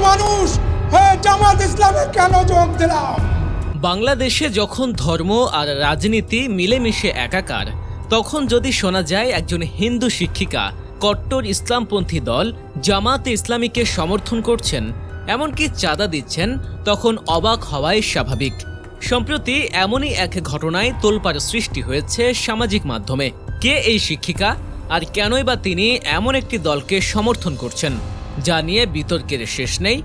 মানুষ জামাত ইসলামে কেন যোগ দিলাম? বাংলাদেশে যখন ধর্ম আর রাজনীতি মিলেমিশে একাকার, তখন যদি শোনা যায় একজন হিন্দু শিক্ষিকা, কট্টর ইসলামপন্থী দল জামাতে ইসলামীকে সমর্থন করছেন, এমনকি চাঁদা দিচ্ছেন, তখন অবাক হওয়াই স্বাভাবিক। সম্প্রতি এমনই এক ঘটনায় তোলপাড় সৃষ্টি হয়েছে সামাজিক মাধ্যমে। কে এই শিক্ষিকা? আর কেনই বা তিনি এমন একটি দলকে সমর্থন করছেন? যা নিয়ে বিতর্কের শেষ নেই।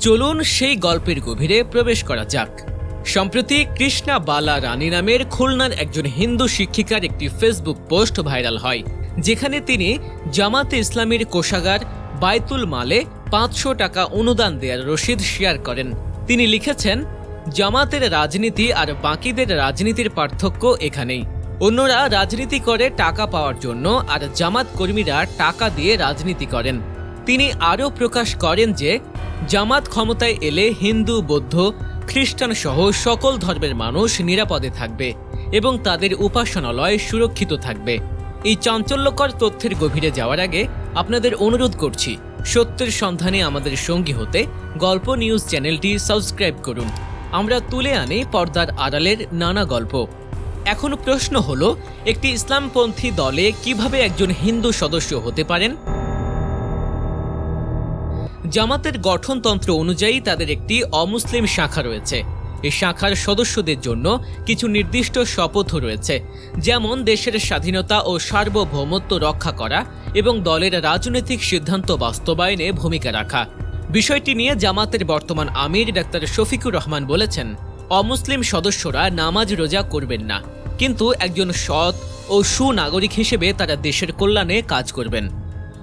চলুন সেই গল্পের গভীরে প্রবেশ করা যাক। সম্প্রতি কৃষ্ণা বালা রানী নামের খুলনার একজন হিন্দু শিক্ষিকার একটি ফেসবুক পোস্ট ভাইরাল হয়, যেখানে তিনি জামাতে ইসলামীর কোষাগার বাইতুল মালে পাঁচশো টাকা অনুদান দেওয়ার রসিদ শেয়ার করেন। তিনি লিখেছেন, জামাতের রাজনীতি আর বাকিদের রাজনীতির পার্থক্য এখানেই। অন্যরা রাজনীতি করে টাকা পাওয়ার জন্য আর জামাত কর্মীরা টাকা দিয়ে রাজনীতি করেন। তিনি আরও প্রকাশ করেন যে, জামাত ক্ষমতায় এলে হিন্দু, বৌদ্ধ, খ্রিস্টান সহ সকল ধর্মের মানুষ নিরাপদে থাকবে এবং তাদের উপাসনালয় সুরক্ষিত থাকবে। এই চাঞ্চল্যকর তথ্যের গভীরে যাওয়ার আগে আপনাদের অনুরোধ করছি, সত্যের সন্ধানে আমাদের সঙ্গী হতে গল্প নিউজ চ্যানেলটি সাবস্ক্রাইব করুন। আমরা তুলে আনি পর্দার আড়ালের নানা গল্প। এখন প্রশ্ন হলো, একটি ইসলামপন্থী দলে কীভাবে একজন হিন্দু সদস্য হতে পারেন? জামাতের গঠনতন্ত্র অনুযায়ী তাদের একটি অমুসলিম শাখা রয়েছে। এই শাখার সদস্যদের জন্য কিছু নির্দিষ্ট শপথ রয়েছে, যেমন দেশের স্বাধীনতা ও সার্বভৌমত্ব রক্ষা করা এবং দলের রাজনৈতিক সিদ্ধান্ত বাস্তবায়নে ভূমিকা রাখা। বিষয়টি নিয়ে জামাতের বর্তমান আমির ডাক্তার শফিকুর রহমান বলেছেন, অমুসলিম সদস্যরা নামাজ রোজা করবেন না, কিন্তু একজন সৎ ও সুনাগরিক হিসেবে তারা দেশের কল্যাণে কাজ করবেন।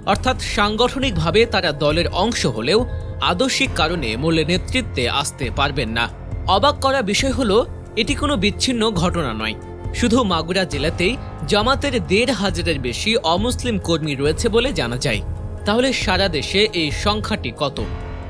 অর্থাৎ সাংগঠনিকভাবে তারা দলের অংশ হলেও আদর্শিক কারণে মূল নেতৃত্বে আসতে পারবেন না। অবাক করা বিষয় হলো, এটি কোনো বিচ্ছিন্ন ঘটনা নয়। শুধু মাগুরা জেলাতেই জামাতের দেড় হাজারের বেশি অমুসলিম কর্মী রয়েছে বলে জানা যায়। তাহলে সারা দেশে এই সংখ্যাটি কত?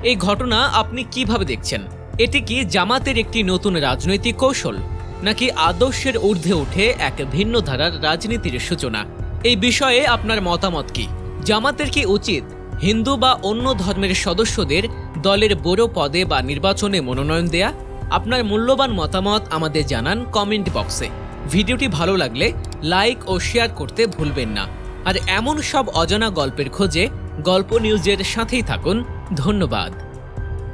এই ঘটনা আপনি কীভাবে দেখছেন? এটি কি জামাতের একটি নতুন রাজনৈতিক কৌশল? নাকি আদর্শের ঊর্ধ্বে উঠে এক ভিন্ন ধারার রাজনীতির সূচনা? এই বিষয়ে আপনার মতামত কি? জামাতের কি উচিত হিন্দু বা অন্য ধর্মের সদস্যদের দলের বড় পদে বা নির্বাচনে মনোনয়ন দেয়া। আপনার মূল্যবান মতামত আমাদের জানান কমেন্ট বক্সে। ভিডিওটি ভালো লাগলে লাইক ও শেয়ার করতে ভুলবেন না। আর এমন সব অজানা গল্পের খোঁজে গল্প নিউজের সাথেই থাকুন। ধন্যবাদ।